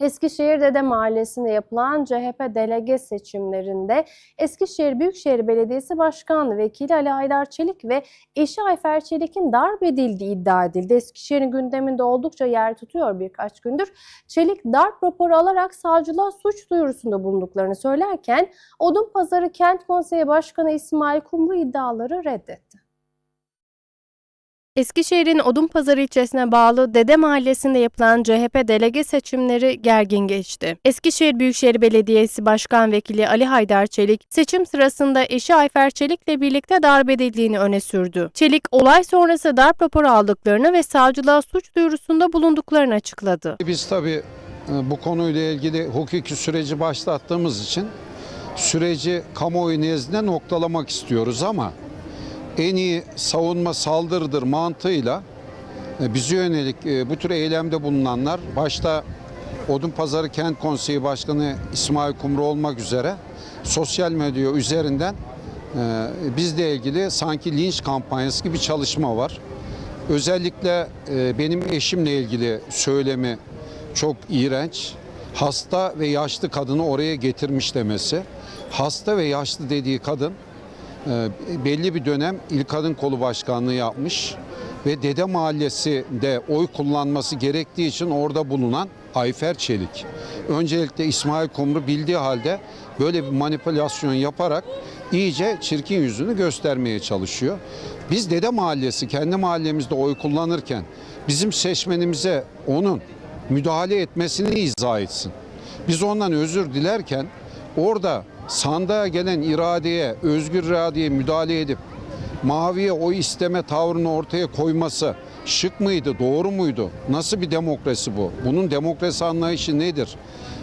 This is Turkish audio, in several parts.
Eskişehir Dede Mahallesi'nde yapılan CHP delege seçimlerinde Eskişehir Büyükşehir Belediyesi Başkan Vekili Ali Haydar Çelik ve eşi Ayfer Çelik'in darp edildiği iddia edildi. Eskişehir'in gündeminde oldukça yer tutuyor birkaç gündür. Çelik darp raporu alarak savcılığa suç duyurusunda bulunduklarını söylerken Odunpazarı Kent Konseyi Başkanı İsmail Kumru iddiaları reddetti. Eskişehir'in Odunpazarı ilçesine bağlı Dede Mahallesi'nde yapılan CHP delege seçimleri gergin geçti. Eskişehir Büyükşehir Belediyesi Başkan Vekili Ali Haydar Çelik, seçim sırasında eşi Ayfer Çelik'le birlikte darp edildiğini öne sürdü. Çelik, olay sonrası darp raporu aldıklarını ve savcılığa suç duyurusunda bulunduklarını açıkladı. Biz tabii e, bu konuyla ilgili hukuki süreci başlattığımız için süreci kamuoyu nezdinde noktalamak istiyoruz ama en iyi savunma saldırıdır mantığıyla e, bize yönelik e, bu tür eylemde bulunanlar başta Odunpazarı Kent Konseyi Başkanı İsmail Kumru olmak üzere sosyal medya üzerinden e, bizle ilgili sanki linç kampanyası gibi çalışma var. Özellikle benim eşimle ilgili söylemi çok iğrenç. Hasta ve yaşlı kadını oraya getirmiş demesi. Hasta ve yaşlı dediği kadın belli bir dönem İl Kadın Kolu Başkanlığı yapmış ve Dede Mahallesi'nde oy kullanması gerektiği için orada bulunan Ayfer Çelik. Öncelikle İsmail Kumru bildiği halde böyle bir manipülasyon yaparak iyice çirkin yüzünü göstermeye çalışıyor. Biz Dede Mahallesi kendi mahallemizde oy kullanırken bizim seçmenimize onun müdahale etmesini izah etsin. Biz ondan özür dilerken orada sandığa gelen iradeye, özgür iradeye müdahale edip maviye oy isteme tavrını ortaya koyması şık mıydı, doğru muydu? Nasıl bir demokrasi bu? Bunun demokrasi anlayışı nedir?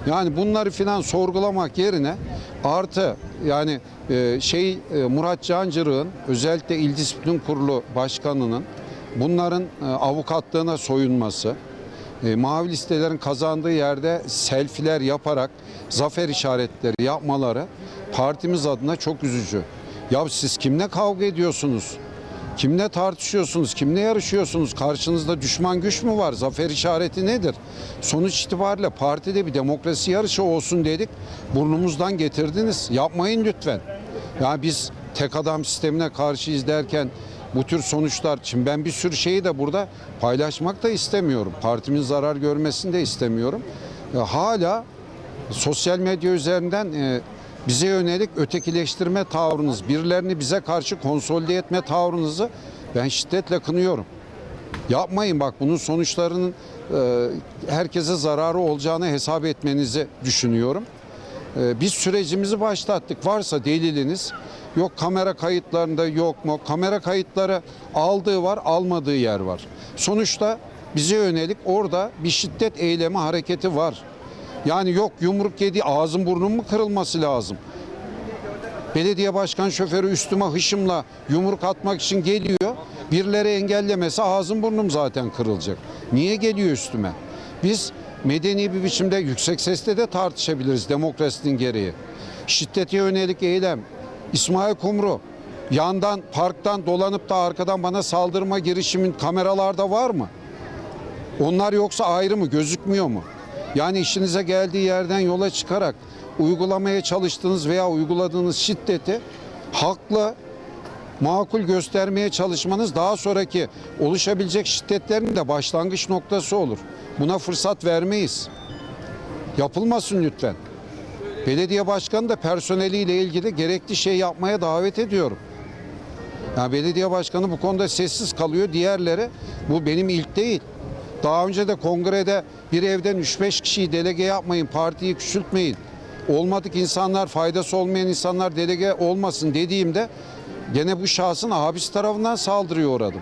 Yani bunları filan sorgulamak yerine artı yani e, şey e, Murat Cancırık'ın özellikle İl Disiplin Kurulu Başkanı'nın bunların e, avukatlığına soyunması, e, mavi listelerin kazandığı yerde selfiler yaparak zafer işaretleri yapmaları partimiz adına çok üzücü. Ya siz kimle kavga ediyorsunuz? Kimle tartışıyorsunuz? Kimle yarışıyorsunuz? Karşınızda düşman güç mü var? Zafer işareti nedir? Sonuç itibariyle partide bir demokrasi yarışı olsun dedik. Burnumuzdan getirdiniz. Yapmayın lütfen. Yani biz tek adam sistemine karşıyız derken bu tür sonuçlar için ben bir sürü şeyi de burada paylaşmak da istemiyorum. Partimin zarar görmesini de istemiyorum. E, hala sosyal medya üzerinden e, bize yönelik ötekileştirme tavrınız, birilerini bize karşı konsolide etme tavrınızı ben şiddetle kınıyorum. Yapmayın bak bunun sonuçlarının e, herkese zararı olacağını hesap etmenizi düşünüyorum. Biz sürecimizi başlattık. Varsa deliliniz yok kamera kayıtlarında yok mu? Kamera kayıtları aldığı var, almadığı yer var. Sonuçta bize yönelik orada bir şiddet eylemi hareketi var. Yani yok yumruk yedi ağzın burnun mu kırılması lazım? Belediye başkan şoförü üstüme hışımla yumruk atmak için geliyor. Birileri engellemese ağzım burnum zaten kırılacak. Niye geliyor üstüme? Biz medeni bir biçimde yüksek sesle de tartışabiliriz demokrasinin gereği. Şiddete yönelik eylem. İsmail Kumru yandan parktan dolanıp da arkadan bana saldırma girişimin kameralarda var mı? Onlar yoksa ayrı mı gözükmüyor mu? Yani işinize geldiği yerden yola çıkarak uygulamaya çalıştığınız veya uyguladığınız şiddeti haklı, makul göstermeye çalışmanız daha sonraki oluşabilecek şiddetlerin de başlangıç noktası olur. Buna fırsat vermeyiz. Yapılmasın lütfen. Belediye başkanı da personeliyle ilgili gerekli şey yapmaya davet ediyorum. Yani belediye başkanı bu konuda sessiz kalıyor. Diğerleri bu benim ilk değil. Daha önce de kongrede bir evden 3-5 kişiyi delege yapmayın, partiyi küçültmeyin. Olmadık insanlar, faydası olmayan insanlar delege olmasın dediğimde gene bu şahsın abisi tarafından saldırıyor uğradım.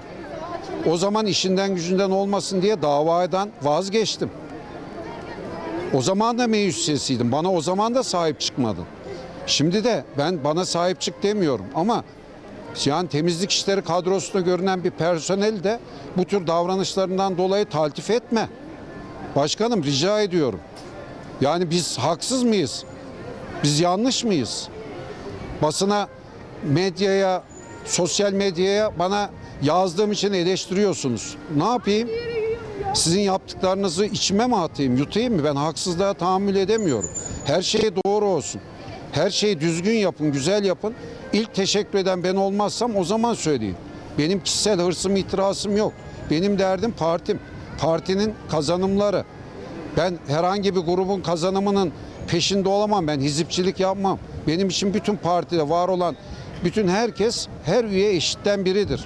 O zaman işinden gücünden olmasın diye davadan vazgeçtim. O zaman da meyus sesiydim. Bana o zaman da sahip çıkmadın. Şimdi de ben bana sahip çık demiyorum ama yani temizlik işleri kadrosunda görünen bir personel de bu tür davranışlarından dolayı taltif etme. Başkanım rica ediyorum. Yani biz haksız mıyız? Biz yanlış mıyız? Basına, medyaya, sosyal medyaya bana yazdığım için eleştiriyorsunuz. Ne yapayım? Sizin yaptıklarınızı içime mi atayım, yutayım mı? Ben haksızlığa tahammül edemiyorum. Her şey doğru olsun. Her şeyi düzgün yapın, güzel yapın. İlk teşekkür eden ben olmazsam o zaman söyleyin. Benim kişisel hırsım, itirazım yok. Benim derdim partim. Partinin kazanımları. Ben herhangi bir grubun kazanımının peşinde olamam. Ben hizipçilik yapmam. Benim için bütün partide var olan bütün herkes, her üye eşitten biridir.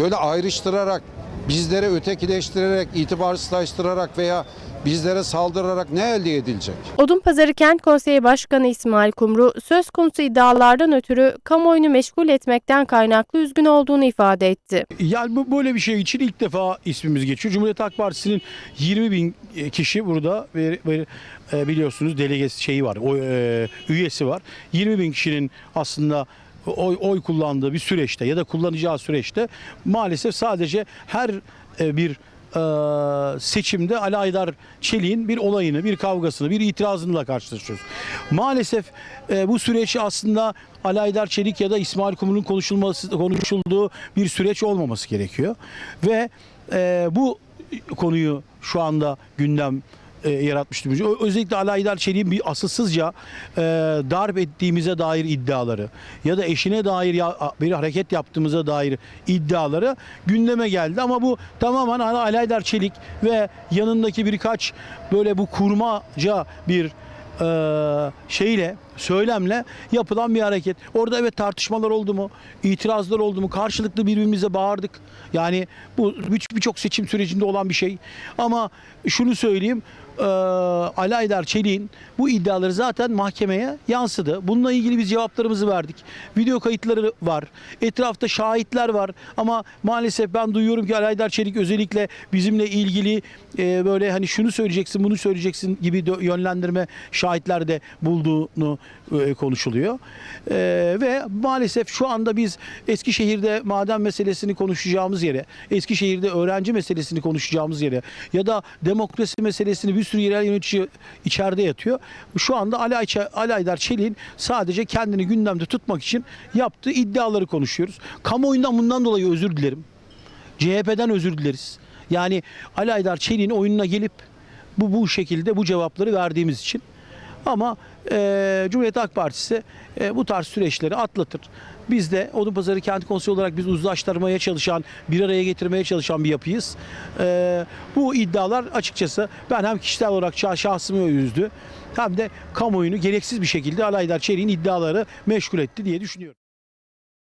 Böyle ayrıştırarak, bizlere ötekileştirerek, itibarsızlaştırarak veya bizlere saldırarak ne elde edilecek? Odunpazarı Kent Konseyi Başkanı İsmail Kumru söz konusu iddialardan ötürü kamuoyunu meşgul etmekten kaynaklı üzgün olduğunu ifade etti. Yani bu böyle bir şey için ilk defa ismimiz geçiyor. Cumhuriyet Halk Partisi'nin 20 bin kişi burada ve, ve, e, biliyorsunuz delegesi şeyi var, o, e, üyesi var. 20 bin kişinin aslında oy, oy kullandığı bir süreçte ya da kullanacağı süreçte maalesef sadece her e, bir e, seçimde Ali Aydar Çelik'in bir olayını, bir kavgasını, bir itirazıyla karşılaşıyoruz. Maalesef e, bu süreç aslında Ali Aydar Çelik ya da İsmail Kumru'nun konuşulması konuşulduğu bir süreç olmaması gerekiyor. Ve e, bu konuyu şu anda gündem e, yaratmış durumda. Ö- Özellikle Ali Aydar Çelik'in bir asılsızca e, darp ettiğimize dair iddiaları ya da eşine dair ya, bir hareket yaptığımıza dair iddiaları gündeme geldi. Ama bu tamamen Ali Ali Aydar Çelik ve yanındaki birkaç böyle bu kurmaca bir e, şeyle söylemle yapılan bir hareket. Orada evet tartışmalar oldu mu? İtirazlar oldu mu? Karşılıklı birbirimize bağırdık. Yani bu bir- birçok seçim sürecinde olan bir şey. Ama şunu söyleyeyim. E, Ali Aydar Çelik'in bu iddiaları zaten mahkemeye yansıdı. Bununla ilgili biz cevaplarımızı verdik. Video kayıtları var. Etrafta şahitler var. Ama maalesef ben duyuyorum ki Ali Aydar Çelik özellikle bizimle ilgili e, böyle hani şunu söyleyeceksin bunu söyleyeceksin gibi yönlendirme şahitler de bulduğunu e, konuşuluyor. E, ve maalesef şu anda biz Eskişehir'de maden meselesini konuşacağımız yere, Eskişehir'de öğrenci meselesini konuşacağımız yere ya da demokrasi meselesini bir sürü yerel yönetici içeride yatıyor. Şu anda Ali, Ayça, Ali Aydar Çelik'in sadece kendini gündemde tutmak için yaptığı iddiaları konuşuyoruz. Kamuoyundan bundan dolayı özür dilerim. CHP'den özür dileriz. Yani Ali Aydar Çelik'in oyununa gelip bu bu şekilde bu cevapları verdiğimiz için. Ama e, Cumhuriyet Halk Partisi e, bu tarz süreçleri atlatır. Biz de Odunpazarı Kent Konseyi olarak biz uzlaştırmaya çalışan, bir araya getirmeye çalışan bir yapıyız. E, bu iddialar açıkçası ben hem kişisel olarak şah- şahsımı üzdü hem de kamuoyunu gereksiz bir şekilde Ali Aydar Çelik'in iddiaları meşgul etti diye düşünüyorum.